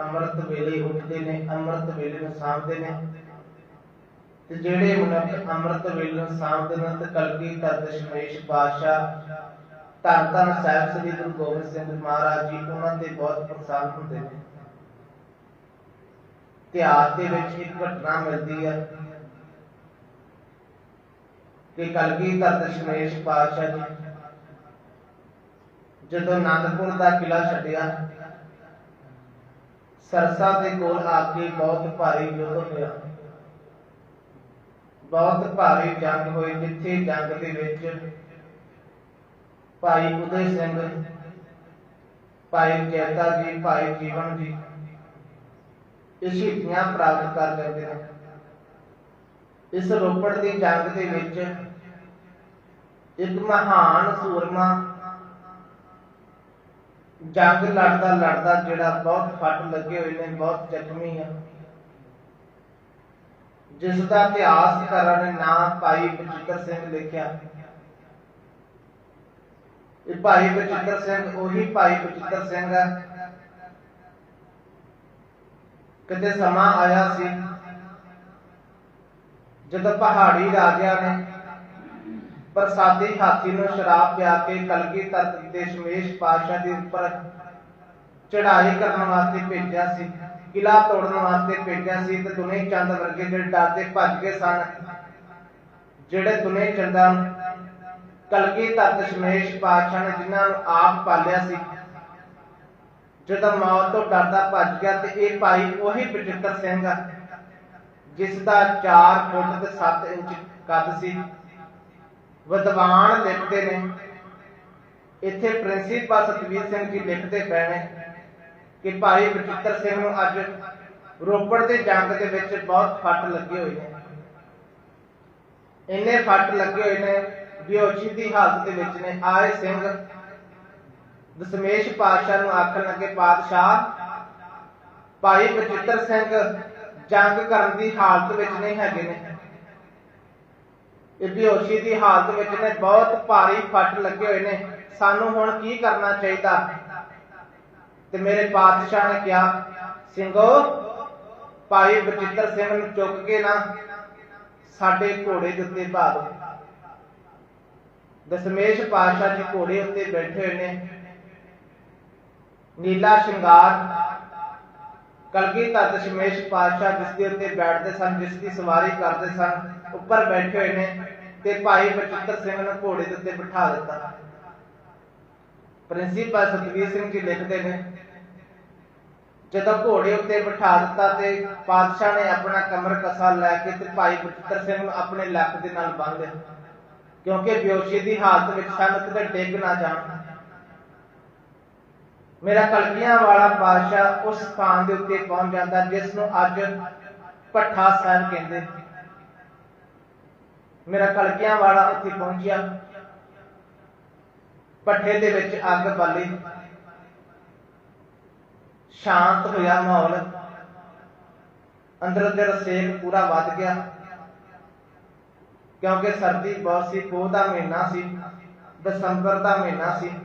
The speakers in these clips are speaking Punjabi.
ਅੰਮ੍ਰਿਤ ਵੇਲੇ ਉੱਠਦੇ ਨੇ, ਅੰਮ੍ਰਿਤ ਵੇਲੇ ਨੂੰ ਸਾਂਭਦੇ ਨੇ। ਤੇ ਜਿਹੜੇ ਮਨੁੱਖ ਅੰਮ੍ਰਿਤ ਵੇਲੇ ਨੂੰ ਸਾਂਭਦੇ ਨੇ, ਤੇ ਕਲਗੀ ਧਰ ਦਸ਼ਮੇਸ਼ ਧੰਨ ਧੰਨ ਸਾਹਿਬ ਸ੍ਰੀ ਗੁਰੂ ਗੋਬਿੰਦ ਸਿੰਘ ਮਹਾਰਾਜ ਜੀ, ਉਹਨਾਂ ਤੇ ਬਹੁਤ ਪ੍ਰਸੰਨ ਹੁੰਦੇ ਨੇ। ਇਤਿਹਾਸ ਦੇ ਵਿੱਚ ਇੱਕ ਘਟਨਾ ਮਿਲਦੀ ਹੈ ਕਿ ਕਲਗੀ ਧਰ ਦਸ਼ਮੇਸ਼ ਪਾਤਸ਼ਾਹ ਜੀ ਜਦੋਂ ਆਨੰਦਪੁਰ ਦਾ ਕਿਲਾ ਛੱਡਿਆ ਸਰਸਾ ਦੇ ਕੋਲ ਆ ਕੇ ਬਹੁਤ ਭਾਰੀ ਯੁੱਧ ਹੋਇਆ। ਬਹੁਤ ਭਾਰੀ ਜੰਗ ਹੋਈ, ਜਿੱਥੇ ਜੰਗ ਦੇ ਵਿੱਚ ਭਾਈ ਉਦੈ ਸਿੰਘ, ਭਾਈ ਜੈਤਾ ਜੀ, ਭਾਈ ਜੀਵਨ ਜੀ ਇਹ ਪ੍ਰਾਪਤ ਕਰ ਲੈਂਦੇ ਨੇ। ਇਸ ਰੋਪੜ ਦੀ ਜੰਗ ਦੇ ਵਿੱਚ ਇੱਕ ਮਹਾਨ ਸੂਰਮਾ ਜੰਗ ਲੜਦਾ ਲੜਦਾ ਜਿਹੜਾ ਬਹੁਤ ਫੱਟ ਲੱਗੇ ਹੋਏ ਨੇ, ਬਹੁਤ ਜ਼ਖਮੀ ਆ। ਜਿਸ ਦਾ ਇਤਿਹਾਸ ਕਰਨ ਨਾਮ ਭਾਈ ਬਚਿੱਤਰ ਸਿੰਘ ਲਿਖਿਆ। ਇਹ ਭਾਈ ਬਚਿੱਤਰ ਸਿੰਘ ਉਹੀ ਭਾਈ ਬਚਿੱਤਰ ਸਿੰਘ ਹੈ ਕਿਤੇ ਸਮਾਂ ਆਇਆ ਸੀ, ਜਦੋਂ ਪਹਾੜੀ ਰਾਜਿਆਂ ਨੇ ਪ੍ਰਸਾਦੀ ਹਾਥੀ ਨੂੰ ਸ਼ਰਾਬ ਪਿਆ ਕੇ ਕਲਗੀ ਧਰਤ ਦੇ ਸ਼ਮੇਸ਼ ਪਾਤਸ਼ਾਹ ਦੇ ਉੱਪਰ ਚੜ੍ਹਾਈ ਕਰਨ ਵਾਸਤੇ ਭੇਜਿਆ ਸੀ ਕਿਲਾ ਤੋੜਨ ਵਾਸਤੇ ਭੇਜਿਆ ਸੀ ਤੇ ਦੁਨੇ ਚੰਦ ਵਰਗੇ ਜਿਹੜੇ ਡਰਦੇ ਭੱਜ ਗਏ ਸਨ, ਜਿਹੜੇ ਦੁਨੇ ਚੰਦਾਂ ਕਲਗੀ ਧਰਤ ਸ਼ਮੇਸ਼ ਪਾਤਸ਼ਾਹ ਨੇ ਜਿਨ੍ਹਾਂ ਨੂੰ ਆਪ ਪਾਲਿਆ ਸੀ, ਜਦੋਂ ਮੌਤ ਤੋਂ ਡਰਦਾ ਭੱਜ ਗਿਆ ਤੇ ਇਹ ਭਾਈ ਉਹੀ ਬਚਿੱਤਰ ਸਿੰਘ ਆ ਜਿਸ ਦਾ 4 ਫੁੱਟ ਤੇ 7 ਇੰਚ ਕੱਦ ਸੀ। ਵਿਦਵਾਨ ਲਿਖਦੇ ਨੇ। ਇੱਥੇ ਪ੍ਰਿੰਸੀਪਲ ਸਤਵੀਰ ਸਿੰਘ ਜੀ ਲਿਖਦੇ ਪਏ ਨੇ ਕਿ ਭਾਈ ਬਚਿੱਤਰ ਸਿੰਘ ਨੂੰ ਅੱਜ ਰੋਪੜ ਦੇ ਜੰਗ ਦੇ ਵਿੱਚ ਬਹੁਤ ਫੱਟ ਲੱਗੇ ਹੋਏ ਨੇ। ਇੰਨੇ ਫੱਟ ਲੱਗੇ ਹੋਏ ਨੇ, ਬੇਹੋਸ਼ੀ ਦੀ ਹਾਲਤ ਦੇ ਵਿੱਚ ਨੇ। ਆਏ ਸਿੰਘ ਦਸ਼ਮੇਸ਼ ਪਾਤਸ਼ਾਹ ਨੂੰ ਆਖਣ ਲੱਗੇ, ਪਾਤਸ਼ਾਹ, ਭਾਈ ਬਚਿੱਤਰ ਸਿੰਘ ਜੰਗ ਕਰਨ ਦੀ ਹਾਲਤ ਵਿੱਚ ਨਹੀਂ ਹੈਗੇ ਨੇ। ਇਹ ਬੇਹੋਸ਼ੀ ਦੀ ਹਾਲਤ ਵਿੱਚ ਨੇ, ਬਹੁਤ ਭਾਰੀ ਫੱਟ ਲੱਗੇ ਹੋਏ ਨੇ। ਸਾਨੂੰ ਹੁਣ ਕੀ ਕਰਨਾ ਚਾਹੀਦਾ? ਤੇ ਮੇਰੇ ਪਾਤਸ਼ਾਹ ਨੇ ਕਿਹਾ, ਸਿੰਘੋ, ਭਾਈ ਬਚਿੱਤਰ ਸਿੰਘ ਨੂੰ ਚੁੱਕ ਕੇ ਨਾ ਸਾਡੇ ਘੋੜੇ ਦੇ ਉੱਤੇ ਪਾ ਦਿਓ। ਦਸ਼ਮੇਸ਼ ਪਾਤਸ਼ਾਹ ਜੀ ਘੋੜੇ ਉੱਤੇ ਬੈਠੇ ਹੋਏ ਨੇ। ਨੀਲਾ ਸ਼ਿੰਗਾਰ ਕਲਗੀ ਧਰ ਦਸ਼ਮੇਸ਼ ਪਾਤਸ਼ਾਹ ਜਿਸ ਦੇ ਉੱਤੇ ਬੈਠਦੇ ਸਨ ਜਿਸ ਦੀ ਸਵਾਰੀ ਕਰਦੇ ਸਨ। ਉੱਪਰ ਬੈਠੇ ਹੋਏ ਨੇ ਤੇ ਭਾਈ ਬਚਿੱਤਰ ਸਿੰਘ ਨੂੰ ਘੋੜੇ ਦੇ ਉੱਤੇ ਬਿਠਾ ਦਿੱਤਾ। ਪ੍ਰਿੰਸੀਪਲ ਸਤਵੀਰ ਸਿੰਘ ਜੀ ਲਿਖਦੇ ਨੇ, ਜਦੋਂ ਘੋੜੇ ਉੱਤੇ ਬਿਠਾ ਦਿੱਤਾ ਤੇ ਪਾਤਸ਼ਾਹ ਨੇ ਆਪਣਾ ਕਮਰ ਕਸਾ ਲੈ ਕੇ ਤੇ ਭਾਈ ਬਚਿੱਤਰ ਸਿੰਘ ਨੂੰ ਆਪਣੇ ਲੱਕ ਦੇ ਨਾਲ ਬੰਨ੍ਹ ਲਿਆ। ਕਿਉਂਕਿ ਬੇਹੋਸ਼ੀ ਦੀ ਹਾਲਤ ਵਿੱਚ ਸਨ ਕਿਤੇ ਡਿੱਗ ਨਾ ਜਾਣ। ਮੇਰਾ ਕਲਕੀਆਂ ਵਾਲਾ ਪਾਤਸ਼ਾਹ ਉਸ ਸਥਾਨ ਦੇ ਉੱਤੇ ਪਹੁੰਚ ਜਾਂਦਾ ਜਿਸ ਨੂੰ ਅੱਜ ਭੱਠਾ ਸਾਹਿਬ ਕਹਿੰਦੇ ਮੇਰਾ ਕਲਕਿਆਂ ਵਾਲਾ ਉੱਥੇ ਪਹੁੰਚਿਆ ਪੱਠੇ ਦੇ ਵਿੱਚ ਅੱਗ ਬਾਲੀ। ਸ਼ਾਂਤ ਹੋਇਆ ਮਾਹੌਲ। ਅੰਦਰ ਅੰਦਰ ਸੇਕ ਪੂਰਾ ਵੱਧ ਗਿਆ। ਕਿਉਂਕਿ ਸਰਦੀ ਬਹੁਤ ਸੀ, ਪੋਹ ਦਾ ਮਹੀਨਾ ਸੀ, ਦਸੰਬਰ ਦਾ ਮਹੀਨਾ ਸੀ।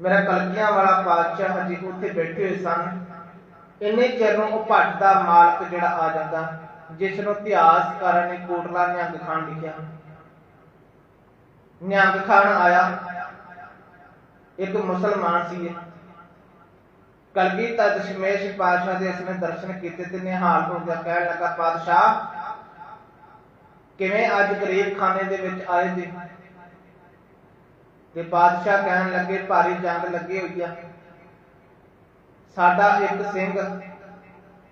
ਮੇਰਾ ਕਲਕੀਆਂ ਵਾਲਾ ਪਾਤਸ਼ਾਹ ਜੀ ਉੱਥੇ ਬੈਠੇ ਹੋਏ ਸਨ। ਇੰਨੇ ਚਿਰ ਨੂੰ ਉਹ ਭੱਟ ਦਾ ਮਾਲਕ ਜਿਹੜਾ ਆ ਜਾਂਦਾ। ਜਿਸ ਨੂੰ ਇਤਿਹਾਸਕਾਰਾਂ ਨੇ ਕੋਟਲਾ ਨਿਹੰਗ ਖਾਨ ਲਿਖਿਆ। ਨਿਹੰਗ ਖਾਨ ਆਇਆ। ਇੱਕ ਮੁਸਲਮਾਨ ਸੀ ਕਲਗੀ ਤਦ ਦਸ਼ਮੇਸ਼ ਪਾਤਸ਼ਾਹ ਦੇ ਇਸਨੇ ਦਰਸ਼ਨ ਕੀਤੇ ਤੇ ਨਿਹਾਲ ਹੋ ਗਿਆ ਕਹਿਣ ਲੱਗਾ, ਪਾਤਸ਼ਾਹ, ਕਿਵੇਂ ਅੱਜ ਗਰੀਬ ਖਾਨੇ ਦੇ ਵਿੱਚ ਆਏ ਜੀ? ਤੇ ਬਾਦਸ਼ਾਹ ਕਹਿਣ ਲੱਗੇ, ਭਾਰੀ ਜੰਗ ਲੱਗੀ ਹੋਈ ਆ। ਸਾਡਾ ਇੱਕ ਸਿੰਘ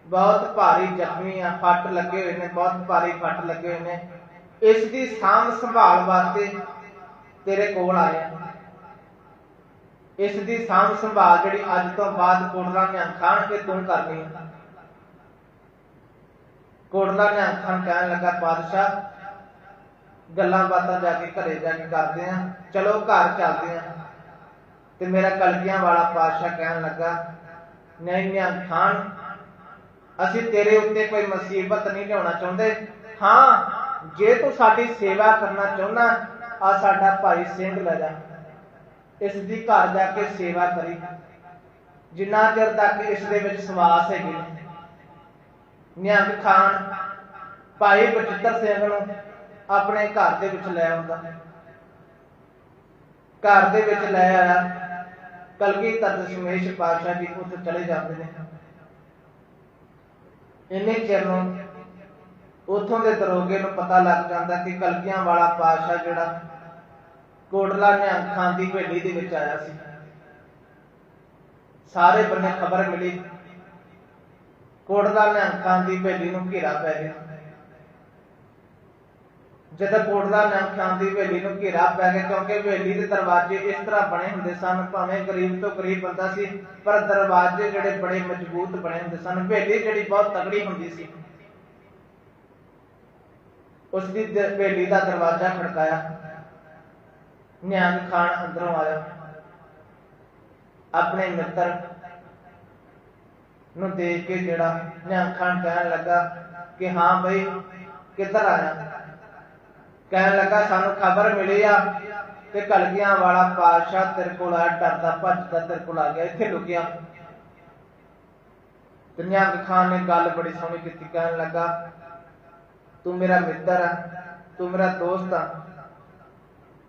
ਬਹੁਤ ਭਾਰੀ ਜ਼ਖਮੀ ਆ, ਫੱਟ ਲੱਗੇ ਹੋਏ ਨੇ, ਬਹੁਤ ਭਾਰੀ ਫੱਟ ਲੱਗੇ ਹੋਏ ਨੇ। ਇਸ ਦੀ ਸਾਂਭ ਸੰਭਾਲ ਵਾਸਤੇ ਤੇਰੇ ਕੋਲ ਆਏ ਇਸ ਦੀ ਸਾਂਭ ਸੰਭਾਲ ਜਿਹੜੀ ਅੱਜ ਤੋਂ ਬਾਅਦ ਕੋਟਲਾ ਨੇ ਖਾਣ ਕੇ ਤੂੰ ਕਰਨੀ ਹੈ ਕੋਟਲਾ ਨੇ ਖਾਨ ਕਹਿਣ ਲੱਗਾ ਬਾਦਸ਼ਾਹ ਗੱਲਾਂ ਬਾਤਾਂ ਜਾ ਕੇ ਘਰੇ ਜਾ ਕੇ ਕਰਦੇ ਆ। ਚਲੋ ਘਰ ਚੱਲਦੇ ਆ। ਤੇ ਮੇਰਾ ਕਲਗੀਆਂ ਵਾਲਾ ਪਾਤਸ਼ਾਹ ਕਹਿਣ ਲੱਗਾ, ਨਹੀਂ ਨਿਆਂ ਖਾਨ ਅਸੀਂ ਤੇਰੇ ਉੱਤੇ ਕੋਈ ਮੁਸੀਬਤ ਨਹੀਂ ਲਿਆਉਣਾ ਚਾਹੁੰਦੇ। ਹਾਂ, ਜੇ ਤੂੰ ਸਾਡੀ ਸੇਵਾ ਕਰਨਾ ਚਾਹੁੰਦਾ, ਆ ਸਾਡਾ ਭਾਈ ਸਿੰਘ ਲੈ ਜਾ। ਇਸ ਦੀ ਘਰ ਜਾ ਕੇ ਸੇਵਾ ਕਰੀ। ਜਿੰਨਾ ਚਿਰ ਤੱਕ ਇਸ ਦੇ ਵਿੱਚ ਸਵਾਸ ਹੈਗੇ। ਨਿਹੰਗ ਖਾਨ, ਭਾਈ ਬਚਿੱਤਰ ਸਿੰਘ ਨੂੰ ਆਪਣੇ ਘਰ ਦੇ ਵਿੱਚ ਲੈ ਆਉਂਦਾ। ਘਰ ਦੇ ਵਿੱਚ ਲੈ ਆਇਆ। ਕਲਗੀਧਰ ਦਸ਼ਮੇਸ਼ ਪਾਤਸ਼ਾਹ ਜੀ ਉੱਥੇ ਚਲੇ ਜਾਂਦੇ ਨੇ। ਇੰਨੇ ਚਿਰ ਨੂੰ ਉਥੋਂ ਦੇ ਦਰੋਗੇ ਨੂੰ ਪਤਾ ਲੱਗ ਜਾਂਦਾ ਕਿ ਕਲਗੀਆਂ ਵਾਲਾ ਪਾਤਸ਼ਾਹ ਜਿਹੜਾ ਕੋਟਲਾ ਨਿਹੰਗ ਖਾਨ ਦੀ ਭੇਲੀ ਦੇ ਵਿੱਚ ਆਇਆ ਸੀ। ਸਾਰੇ ਬੰਨੇ ਖਬਰ ਮਿਲੀ। ਕੋਟਲਾ ਨਿਹੰਗ ਖਾਨ ਦੀ ਭੇਲੀ ਨੂੰ ਘੇਰਾ ਪੈ ਗਿਆ। ਜਦੋਂ ਕੋਟਲਾ ਨਿਹੰਗ ਖਾਨ ਦੀ ਹਵੇਲੀ ਨੂੰ ਘੇਰਾ ਪੈ ਗਿਆ, ਕਿਉਂਕਿ ਹਵੇਲੀ ਦੇ ਦਰਵਾਜ਼ੇ ਇਸ ਤਰ੍ਹਾਂ ਬਣੇ ਹੁੰਦੇ ਸਨ, ਭਾਵੇਂ ਗਰੀਬ ਤੋਂ ਗਰੀਬ ਬੰਦਾ ਸੀ, ਪਰ ਦਰਵਾਜ਼ੇ ਜਿਹੜੇ ਬੜੇ ਮਜ਼ਬੂਤ ਬਣੇ ਹੁੰਦੇ ਸਨ। ਹਵੇਲੀ ਜਿਹੜੀ ਬਹੁਤ ਤਗੜੀ ਹੁੰਦੀ ਸੀ। ਉਸ ਦੀ, ਹਵੇਲੀ ਦਾ ਦਰਵਾਜ਼ਾ ਖੜਕਾਇਆ। ਨਿਹੰਗ ਖਾਨ ਅੰਦਰੋਂ ਆਇਆ। ਆਪਣੇ ਮਿੱਤਰ ਨੂੰ ਦੇਖ ਕੇ ਜਿਹੜਾ ਨਿਹੰਗ ਖਾਨ ਕਹਿਣ ਲੱਗਾ ਕਿ ਹਾਂ ਬਈ, ਕਿੱਧਰ ਆਇਆ? ਕਹਿਣ ਲੱਗਾ, ਸਾਨੂੰ ਖਬਰ ਮਿਲੀ ਆ ਕਿ ਕਲਗੀਆਂ ਵਾਲਾ ਪਾਤਸ਼ਾਹ ਤੇਰੇ ਕੋਲ ਆ ਡਰਦਾ, ਭੱਜਦਾ, ਤੇਰੇ ਕੋਲ ਆ ਗਿਆ, ਇੱਥੇ ਲੁਕਿਆ। ਨਿਹੰਗ ਖਾਨ ਨੇ ਗੱਲ ਬੜੀ ਸੋਹਣੀ ਕੀਤੀ, ਕਹਿਣ ਲੱਗਾ, ਤੂੰ ਮੇਰਾ ਮਿੱਤਰ ਆ, ਤੂੰ ਮੇਰਾ ਦੋਸਤ ਆ,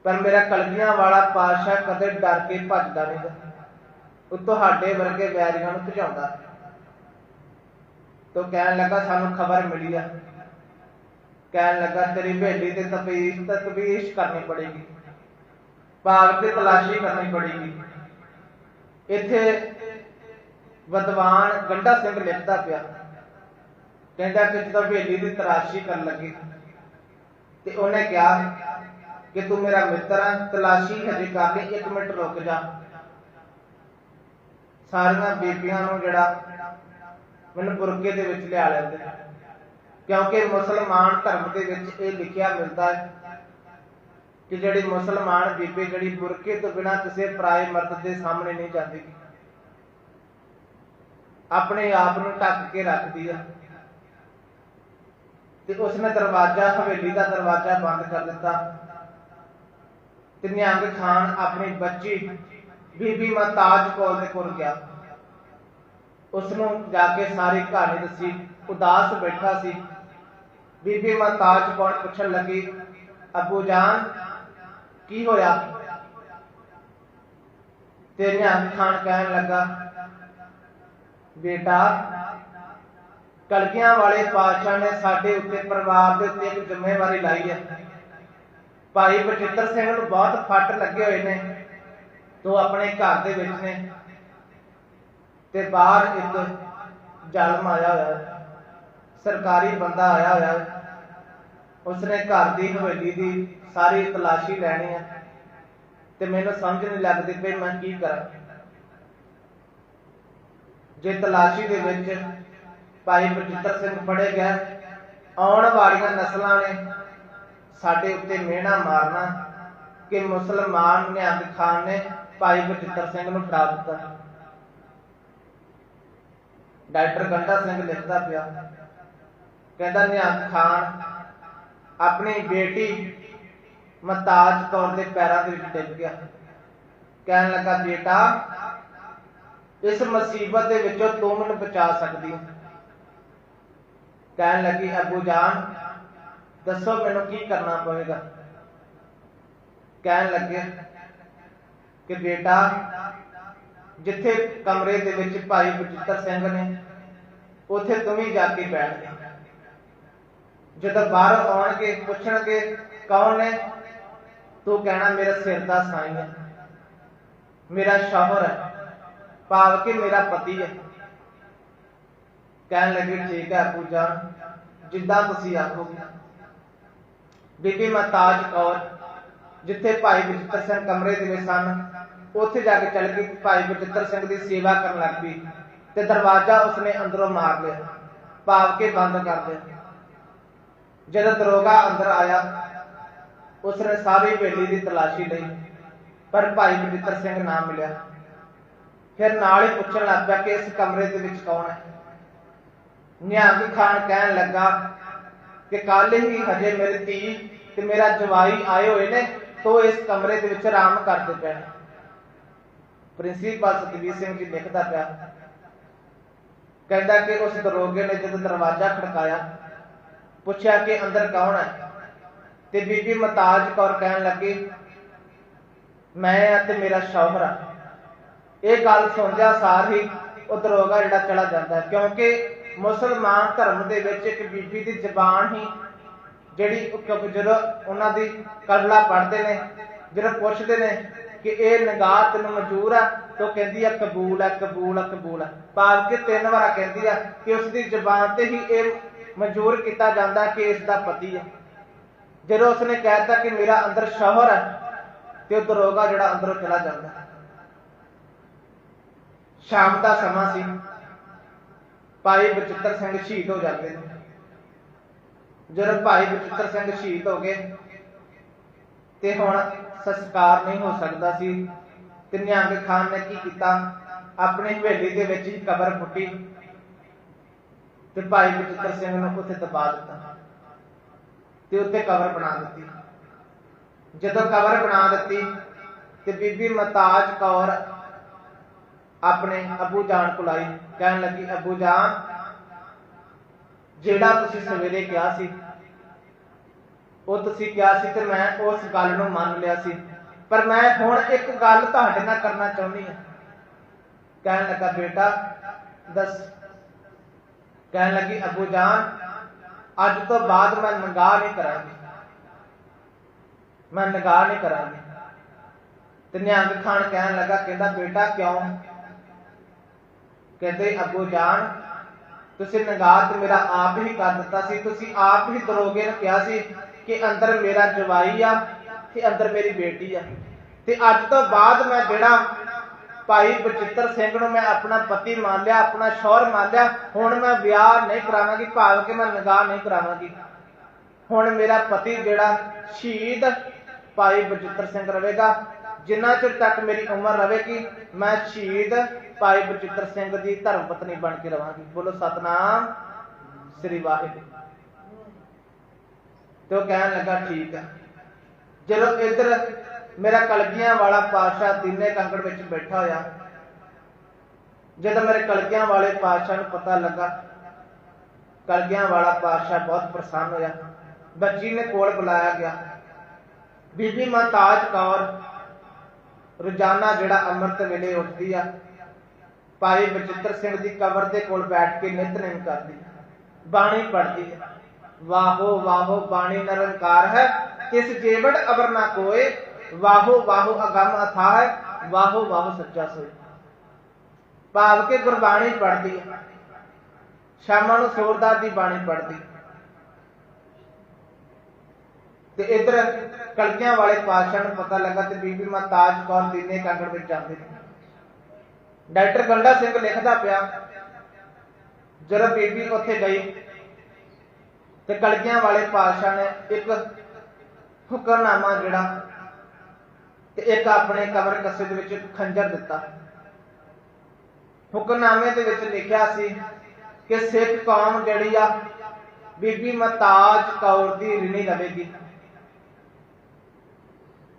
ਪਰ ਮੇਰਾ ਕਲਗੀਆਂ ਵਾਲਾ ਪਾਤਸ਼ਾਹ ਕਦੇ ਡਰ ਕੇ ਭੱਜਦਾ ਨਹੀਂ ਉਹ ਤੁਹਾਡੇ ਵਰਗੇ ਵੈਰੀਆਂ ਨੂੰ ਭਜਾਉਂਦਾ। ਤੋ ਕਹਿਣ ਲੱਗਾ, ਸਾਨੂੰ ਖਬਰ ਮਿਲੀ ਆ ਕਹਿਣ ਲੱਗਾ, ਤੇਰੀ ਹਵੇਲੀ ਤੇ ਤਪੀਸ਼ ਤਕਬੀਸ਼ ਕਰਨੀ ਪੜੇਗੀ। ਭਾਗ ਤੇ ਤਲਾਸ਼ੀ ਕਰਨੀ ਪੜੇਗੀ। ਇੱਥੇ ਵਿਦਵਾਨ ਗੰਡਾ ਸਿੰਘ ਲਿਖਦਾ ਪਿਆ। ਕਹਿੰਦਾ ਕਿ ਜਦੋਂ ਹਵੇਲੀ ਦੀ ਤਲਾਸ਼ੀ ਕਰਨ ਲੱਗੇ, ਤੇ ਉਹਨੇ ਕਿਹਾ ਕਿ ਤੂੰ ਮੇਰਾ ਮਿੱਤਰ ਆ, ਤਲਾਸ਼ੀ ਹਜੇ ਕਰ ਲਈ 1 ਮਿੰਟ ਰੁਕ ਜਾ। ਸਾਰੀਆਂ ਬੀਬੀਆਂ ਨੂੰ ਜਿਹੜਾ ਮੈਨੂੰ ਬੁਰਕੇ ਦੇ ਵਿੱਚ ਲਿਆ ਲੈਂਦੇ। ਕਿਉਂਕਿ ਮੁਸਲਮਾਨ ਧਰਮ ਦੇ ਵਿੱਚ ਇਹ ਲਿਖਿਆ ਮਿਲਦਾ ਹੈ ਕਿ ਜਿਹੜੀ ਮੁਸਲਮਾਨ ਬੀਬੀ ਜਿਹੜੀ ਬੁਰਕੇ ਤੋਂ ਬਿਨਾਂ ਕਿਸੇ ਪਰਾਏ ਮਰਦ ਦੇ ਸਾਹਮਣੇ ਨਹੀਂ ਜਾਂਦੀ, ਆਪਣੇ ਆਪ ਨੂੰ ਢੱਕ ਕੇ ਰੱਖਦੀ ਆ ਤੇ ਉਸਨੇ ਦਰਵਾਜ਼ਾ, ਹਵੇਲੀ ਦਾ ਦਰਵਾਜ਼ਾ ਬੰਦ ਕਰ ਦਿੱਤਾ ਤੇ ਨਿਹੰਗ ਖਾਨ ਆਪਣੀ ਬੱਚੀ ਬੀਬੀ ਮਤਾਜ ਕੋਲ ਦੇ ਕੋਲ ਗਿਆ। ਉਸ ਨੂੰ ਜਾ ਕੇ ਸਾਰੀ ਕਹਾਣੀ ਦੱਸੀ, ਉਦਾਸ ਬੈਠਾ ਸੀ। ਬੀਬੀ ਮਤਾਜ ਕੌਣ ਪੁੱਛਣ ਲੱਗੀ? ਅਬੂ ਜਾਨ, ਕੀ ਹੋਇਆ? ਤੇ ਨਿਹੰਗ ਖਾਨ ਕਹਿਣ ਲੱਗਾ, ਬੇਟਾ, ਕਲਗੀਆਂ ਵਾਲੇ ਪਾਤਸ਼ਾਹ ਨੇ ਸਾਡੇ ਉੱਤੇ ਪਰਿਵਾਰ ਦੇ ਉੱਤੇ ਇੱਕ ਜ਼ਿੰਮੇਵਾਰੀ ਲਾਈ ਹੈ। ਭਾਈ ਬਚਿੱਤਰ ਸਿੰਘ ਨੂੰ ਬਹੁਤ ਫੱਟ ਲੱਗੇ ਹੋਏ ਨੇ। ਤੋ ਆਪਣੇ ਘਰ ਦੇ ਵਿੱਚ ਨੇ ਤੇ ਬਾਹਰ ਇੱਕ ਜ਼ਾਲਮ ਆਇਆ ਹੋਇਆ। ਸਰਕਾਰੀ ਬੰਦਾ ਆਇਆ ਹੋਇਆ, ਉਸਨੇ ਘਰ ਦੀ ਹਵੇਲੀ ਦੀ ਸਾਰੀ ਤਲਾਸ਼ੀ ਲੈਣੀ ਹੈ ਤੇ ਮੈਨੂੰ ਸਮਝ ਨਹੀਂ ਲੱਗਦੀ ਪਈ ਮੈਂ ਕੀ ਕਰਾਂ। ਜੇ ਤਲਾਸ਼ੀ ਦੇ ਵਿੱਚ ਭਾਈ ਬਚਿੱਤਰ ਸਿੰਘ ਫੜੇ ਗਿਆ, ਆਉਣ ਵਾਲੀਆਂ ਨਸਲਾਂ ਨੇ ਸਾਡੇ ਉੱਤੇ ਮਿਹਣਾ ਮਾਰਨਾ ਕਿ ਮੁਸਲਮਾਨ ਨਿਹੰਗ ਖਾਨ ਨੇ ਭਾਈ ਬਚਿੱਤਰ ਸਿੰਘ ਨੂੰ ਫੜਾ ਦਿੱਤਾ। ਡਾਕਟਰ ਗੰਡਾ ਸਿੰਘ ਲਿਖਦਾ ਪਿਆ ਕਹਿੰਦਾ ਨਿਹੰਗ ਖਾਨ, ਆਪਣੀ ਬੇਟੀ ਮਤਾਜ ਕੌਰ ਦੇ ਪੈਰਾਂ ਦੇ ਵਿੱਚ ਡਿੱਗ ਗਿਆ। ਕਹਿਣ ਲੱਗਾ, ਬੇਟਾ, ਇਸ ਮੁਸੀਬਤ ਦੇ ਵਿੱਚੋਂ ਤੂੰ ਮੈਨੂੰ ਬਚਾ ਸਕਦੀ ਹੈ। ਕਹਿਣ ਲੱਗੀ ਅਬੂ ਜਾਨ, ਦੱਸੋ ਮੈਨੂੰ ਕੀ ਕਰਨਾ ਪਵੇਗਾ? ਕਹਿਣ ਲੱਗੇ ਕਿ, ਬੇਟਾ, ਜਿੱਥੇ ਕਮਰੇ ਦੇ ਵਿੱਚ ਭਾਈ ਬਚਿੱਤਰ ਸਿੰਘ ਨੇ, ਉੱਥੇ ਤੂੰ ਵੀ ਜਾ ਕੇ ਬੈਠ ਜਾ। ਜਦੋਂ ਬਾਹਰ ਆਉਣਗੇ, ਪੁੱਛਣਗੇ, ਕੌਣ ਨੇ? ਤੂੰ ਕਹਿਣਾ, ਮੇਰਾ ਸਿਰ ਦਾ ਸਾਈਂ ਹੈ ਮੇਰਾ ਸ਼ੌਹਰ ਹੈ ਭਾਵ ਕਿ ਮੇਰਾ ਪਤੀ ਹੈ ਕਹਿਣ ਲੱਗੇ, ਠੀਕ ਹੈ ਅਬੂ ਜਾਨ ਜਿੱਦਾਂ ਤੁਸੀਂ ਆਖੋਗੇ। ਬੀਬੀ ਮਤਾਜ ਕੌਰ, ਜਿੱਥੇ ਭਾਈ ਬਚਿੱਤਰ ਸਿੰਘ ਕਮਰੇ ਦੇ ਵਿੱਚ ਸਨ, ਉੱਥੇ ਜਾ ਕੇ ਚੱਲ ਗਈ ਭਾਈ ਬਚਿੱਤਰ ਸਿੰਘ ਦੀ ਸੇਵਾ ਕਰਨ ਲੱਗ ਪਈ ਤੇ ਦਰਵਾਜ਼ਾ ਉਸਨੇ ਅੰਦਰੋਂ ਮਾਰ ਲਿਆ। ਭਾਵ ਕੇ ਬੰਦ ਕਰ ਦਿਆ। ਜਦੋਂ ਦਰੋਗਾ ਅੰਦਰ ਆਇਆ, ਉਸਨੇ ਸਾਰੀ ਹਵੇਲੀ ਦੀ ਤਲਾਸ਼ੀ ਲਈ, ਪਰ ਭਾਈ ਬਚਿੱਤਰ ਸਿੰਘ ਨਾ ਮਿਲਿਆ। ਫਿਰ ਨਾਲ ਹੀ ਪੁੱਛਣ ਲੱਗ ਪਿਆ ਕਿ ਇਸ ਕਮਰੇ ਦੇ ਵਿੱਚ ਕੌਣ ਹੈ। ਨਿਹੰਗ ਖਾਨ ਕਹਿਣ ਲੱਗਾ ਕਿ ਕੱਲ ਹੀ ਹਜੇ ਮੇਰੀ ਧੀ ਤੇ ਮੇਰਾ ਜਵਾਈ ਆਏ ਹੋਏ ਨੇ, ਤੋ ਇਸ ਕਮਰੇ ਦੇ ਵਿੱਚ ਆਰਾਮ ਕਰਦੇ ਪਏ ਪ੍ਰਿੰਸੀਪਲ ਸਤਵੀਰ ਸਿੰਘ ਜੀ ਲਿਖਦਾ ਪਿਆ, ਕਹਿੰਦਾ ਕਿ ਉਸ ਦਰੋਗੇ ਨੇ ਜਦੋਂ ਦਰਵਾਜ਼ਾ ਖੜਕਾਇਆ ਪੁੱਛਿਆ ਕਿ ਅੰਦਰ ਕੌਣ ਹੈ ਤੇ ਬੀਬੀ ਮਤਾਜ ਕੌਰ ਕਹਿਣ ਲੱਗੀ, ਮੈਂ ਅਤੇ ਮੇਰਾ ਸ਼ੌਹਰ ਆ। ਇਹ ਗੱਲ ਸੁਣਦਿਆਂ ਸਾਰ ਹੀ, ਉਹ ਦਰੋਗਾ ਜਿਹੜਾ ਚਲਾ ਜਾਂਦਾ ਕਿਉਂਕਿ ਮੁਸਲਮਾਨ ਧਰਮ ਦੇ ਵਿੱਚ ਇੱਕ ਬੀਬੀ ਦੀ ਜ਼ਬਾਨ ਹੀ ਜਿਹੜੀ ਜਦੋਂ ਉਹਨਾਂ ਦੀ ਕਲੜਾ ਪੜ੍ਹਦੇ ਨੇ, ਜਦੋਂ ਪੁੱਛਦੇ ਨੇ ਕਿ ਇਹ ਨਿਗਾਹ ਤੈਨੂੰ ਮਨਜ਼ੂਰ ਆ, ਤਾਂ ਕਹਿੰਦੀ ਆ, ਕਬੂਲ ਆ ਕਬੂਲ ਆ ਕਬੂਲ ਆ। ਭਾਵ ਕਿ ਤਿੰਨ ਵਾਰ ਕਹਿੰਦੀ ਆ ਕਿ ਉਸ ਦੀ ਜ਼ਬਾਨ ਤੇ ਹੀ ਇਹ ਮਨਜ਼ੂਰ ਕੀਤਾ ਜਾਂਦਾ ਕਿ ਇਸ ਦਾ ਪਤੀ ਹੈ। ਜਦੋਂ ਉਸਨੇ ਕਹਿਤਾ ਕਿ ਮੇਰਾ ਅੰਦਰ ਸ਼ੌਹਰ ਹੈ ਤੇ ਉਹ ਦਰੋਗਾ ਜਿਹੜਾ ਅੰਦਰੋਂ ਚਲਾ ਜਾਂਦਾ ਸ਼ਾਮ ਦਾ ਸਮਾਂ ਸੀ। ਭਾਈ ਬਚਿੱਤਰ ਸਿੰਘ ਸ਼ਹੀਦ ਹੋ ਜਾਂਦੇ ਨੇ। ਜਦੋਂ ਭਾਈ ਬਚਿੱਤਰ ਸਿੰਘ ਸ਼ਹੀਦ ਹੋ ਗਏ ਤੇ ਹੁਣ ਸੰਸਕਾਰ ਨਹੀਂ ਹੋ ਸਕਦਾ ਸੀ, ਤੇ ਨਿਹੰਗ ਖਾਨ ਨੇ ਕੀ ਕੀਤਾ? ਆਪਣੀ ਹਵੇਲੀ ਦੇ ਵਿੱਚ ਹੀ ਕਬਰ ਪੁੱਟੀ। ਤੇ ਭਾਈ ਬਚਿੱਤਰ ਸਿੰਘ ਨੂੰ ਉੱਥੇ ਦਬਾ ਦਿੱਤਾ ਤੇ ਉੱਤੇ ਕਬਰ ਬਣਾ ਦਿੱਤੀ। ਜਦੋਂ ਕਬਰ ਬਣਾ ਦਿੱਤੀ ਤੇ ਬੀਬੀ ਮਤਾਜ ਕੌਰ ਆਪਣੇ ਅਬੂ ਜਾਨ ਕੋਲ ਆਈ, ਕਹਿਣ ਲੱਗੀ, ਅਬੂ ਜਾਨ, ਜਿਹੜਾ ਤੁਸੀਂ ਸਵੇਰੇ ਕਿਹਾ ਸੀ, ਉਹ ਤੁਸੀਂ ਕਿਹਾ ਸੀ ਤੇ ਮੈਂ ਉਸ ਗੱਲ ਨੂੰ ਮੰਨ ਲਿਆ ਸੀ। ਪਰ ਮੈਂ ਹੁਣ ਇੱਕ ਗੱਲ ਤੁਹਾਡੇ ਨਾਲ ਕਰਨਾ ਚਾਹੁੰਦੀ ਹਾਂ। ਕਹਿਣ ਲੱਗਾ, ਬੇਟਾ, ਦੱਸ ਕਹਿਣ ਲੱਗੀ ਅਬੂ ਜਾਨ ਅੱਜ ਤੋਂ ਬਾਅਦ ਮੈਂ ਨਗਾਹ ਨਹੀਂ ਕਰਾਂਗੀ। ਮੈਂ ਨਗਾਹ ਨਹੀਂ ਕਰਾਂਗੀ। ਤੇ ਨਿਹੰਗ ਖਾਨ ਕਹਿਣ ਲੱਗਾ, ਕਹਿੰਦਾ, ਬੇਟਾ, ਕਿਉਂ? ਕਹਿੰਦੇ ਅਬੂ ਜਾਨ ਤੁਸੀਂ ਨਗਾਹ ਤੇ ਮੇਰਾ ਆਪ ਹੀ ਕਰ ਦਿੱਤਾ ਸੀ। ਤੁਸੀਂ ਆਪ ਹੀ ਦਰੋਗੇ ਨੂੰ ਕਿਹਾ ਸੀ ਕਿ ਅੰਦਰ ਮੇਰਾ ਜਵਾਈ ਆ ਤੇ ਅੰਦਰ ਮੇਰੀ ਬੇਟੀ ਆ। ਤੇ ਅੱਜ ਤੋਂ ਬਾਅਦ ਮੈਂ ਜਿਹੜਾ ਭਾਈ ਬਚਿੱਤਰ ਸਿੰਘ ਨੂੰ ਮੈਂ ਆਪਣਾ ਪਤੀ ਮੰਨ ਲਿਆ, ਆਪਣਾ ਸ਼ੌਹਰ ਮੰਨ ਲਿਆ। ਹੁਣ ਮੈਂ ਵਿਆਹ ਨਹੀਂ ਕਰਾਵਾਂਗੀ, ਭਾਵ ਕਿ ਮੈਂ ਨਿਗਾਹ ਨਹੀਂ ਕਰਾਵਾਂਗੀ। ਹੁਣ ਮੇਰਾ ਪਤੀ ਜਿਹੜਾ ਸ਼ਹੀਦ ਭਾਈ ਬਚਿੱਤਰ ਸਿੰਘ ਰਹੇਗਾ। ਜਿੰਨਾ ਚਿਰ ਤੱਕ ਮੇਰੀ ਉਮਰ ਰਹੇਗੀ, ਮੈਂ ਸ਼ਹੀਦ ਭਾਈ ਬਚਿੱਤਰ ਸਿੰਘ ਦੀ ਧਰਮ ਪਤਨੀ ਬਣ ਕੇ ਰਵਾਂਗੀ। ਬੋਲੋ ਸਤਨਾਮ, ਸ੍ਰੀ ਵਾਹਿਗੁਰੂ। ਤੇ ਉਹ ਕਹਿਣ ਲੱਗਾ, ਠੀਕ ਹੈ। ਜਦੋਂ ਇੱਧਰ ਮੇਰਾ ਕਲਗੀਆਂ ਵਾਲਾ ਪਾਸ਼ਾ ਤਿੰਨੇ ਕੰਗੜ ਵਿੱਚ ਬੈਠਾ ਹੋਇਆ। ਜਦੋਂ ਮੇਰੇ ਕਲਗੀਆਂ ਵਾਲੇ ਪਾਸ਼ਾ ਨੂੰ ਪਤਾ ਲੱਗਾ, ਕਲਗੀਆਂ ਵਾਲਾ ਪਾਸ਼ਾ ਬਹੁਤ ਪ੍ਰਸੰਨ ਹੋਇਆ। ਬੱਚੀ ਨੇ ਕੋਲ ਬੁਲਾਇਆ ਗਿਆ। ਬੀਬੀ ਮਹਤਾਜ ਕੌਰ, ਰੋਜ਼ਾਨਾ ਜਿਹੜਾ ਅੰਮ੍ਰਿਤ ਵੇਲੇ ਉੱਠਦੀ ਆ, ਭਾਈ ਬਚਿੱਤਰ ਸਿੰਘ ਦੀ ਕਬਰ ਦੇ ਕੋਲ ਬੈਠ ਕੇ ਨਿਤਨੇਮ ਕਰਦੀ। ਬਾਣੀ ਪੜ੍ਹਦੀ ਹੈ। ਵਾਹੋ ਵਾਹੋ, ਬਾਣੀ ਨਿਰੰਕਾਰ ਹੈ। ਕਿਸ ਜੀਵੜ ਅਬਰ ਨਾ ਕੋਏ ਵਾਹੋ ਵਾਹੋ, ਅਗੰਮ ਅਥਾ ਵਾਹੋ ਵਾਹੋ ਸੱਚਾ ਸੋਈ। ਭਾਵ ਕੇ ਗੁਰਬਾਣੀ ਪੜ੍ਹਦੀ ਹੈ। ਸ਼ਾਮਾਂ ਨੂੰ ਸੂਰਦਾਸ ਦੀ ਬਾਣੀ ਪੜ੍ਹਦੀ। ਤੇ ਇਧਰ ਕਲਕੀਆਂ ਵਾਲੇ ਪਾਤਸ਼ਾਹ ਨੂੰ ਪਤਾ ਲੱਗਾ ਤੇ ਬੀਬੀ ਮਹਤਾਜ ਕੌਰ ਦੀਨੇ ਕਾਂਗੜ ਵਿੱਚ ਜਾਂਦੇ ਡਾਕਟਰ ਗੰਡਾ ਸਿੰਘ ਲਿਖਦਾ ਪਿਆ, ਜਦੋਂ ਬੀਬੀ ਉੱਥੇ ਗਈ, ਤੇ ਕਲਕਿਆਂ ਵਾਲੇ ਪਾਤਸ਼ਾਹ ਨੇ ਇੱਕ ਹੁਕਮਨਾਮਾ ਜਿਹੜਾ ਤੇ ਇੱਕ ਆਪਣੇ ਕਬਰ ਕੱਸੇ ਦੇ ਵਿੱਚ ਖੰਜਰ ਦਿੱਤਾ। ਹੁਕਮਨਾਮੇ ਦੇ ਵਿੱਚ ਲਿਖਿਆ ਸੀ ਕਿ ਸਿੱਖ ਕੌਮ ਜਿਹੜੀ ਆ, ਬੀਬੀ ਮਤਾਜ ਕੌਰ ਦੀ ਰਿਣੀ ਲਵੇਗੀ।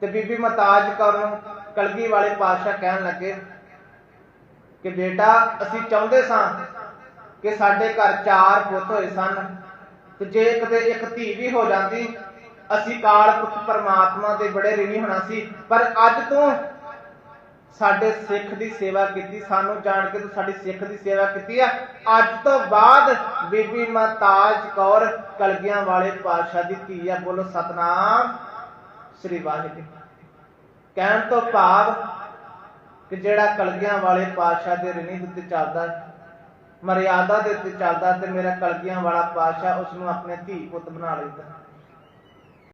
ਤੇ ਬੀਬੀ ਮਤਾਜ ਕੌਰ ਨੂੰ ਕਲਗੀ ਵਾਲੇ ਪਾਤਸ਼ਾਹ ਕਹਿਣ ਲੱਗੇ ਕਿ ਬੇਟਾ, ਅਸੀਂ ਚਾਹੁੰਦੇ ਸਾਂ ਕਿ ਸਾਡੇ ਘਰ ਚਾਰ ਪੁੱਤ ਹੋਏ ਸਨ ਤੇ ਜੇ ਕਦੇ ਇੱਕ ਧੀ ਵੀ ਹੋ ਜਾਂਦੀ ਅਸੀਂ ਕਾਲ ਪੁੱਤ ਪਰਮਾਤਮਾ ਦੇ ਬੜੇ ਰਿਣੀ ਹੋਣਾ ਸੀ, ਪਰ ਅੱਜ ਤੋਂ ਸਾਡੇ ਸਿੱਖ ਦੀ ਸੇਵਾ ਕੀਤੀ, ਸਾਨੂੰ ਜਾਣ ਕੇ ਤੂੰ ਸਾਡੀ ਸਿੱਖ ਦੀ ਸੇਵਾ ਕੀਤੀ ਆ। ਅੱਜ ਤੋਂ ਬਾਅਦ ਬੀਬੀ ਮਤਾਜ ਕੌਰ ਕਲਗੀਆਂ ਵਾਲੇ ਪਾਤਸ਼ਾਹ ਦੀ ਧੀ ਆ। ਬੋਲੋ, ਸਤਨਾਮ ਸ੍ਰੀ ਵਾਹਿਗੁਰੂ। ਕਹਿਣ ਤੋਂ ਭਾਵ ਕਿ ਜਿਹੜਾ ਕਲਗੀਆਂ ਵਾਲੇ ਪਾਤਸ਼ਾਹ ਦੇ ਰਿਣੀ ਦੇ ਉੱਤੇ ਚੱਲਦਾ, ਮਰਿਆਦਾ ਦੇ ਉੱਤੇ ਚੱਲਦਾ ਤੇ ਮੇਰਾ ਕਲਗੀਆਂ ਵਾਲਾ ਪਾਤਸ਼ਾਹ ਉਸ ਨੂੰ ਆਪਣੇ ਧੀ ਪੁੱਤ ਬਣਾ ਲੈਂਦਾ।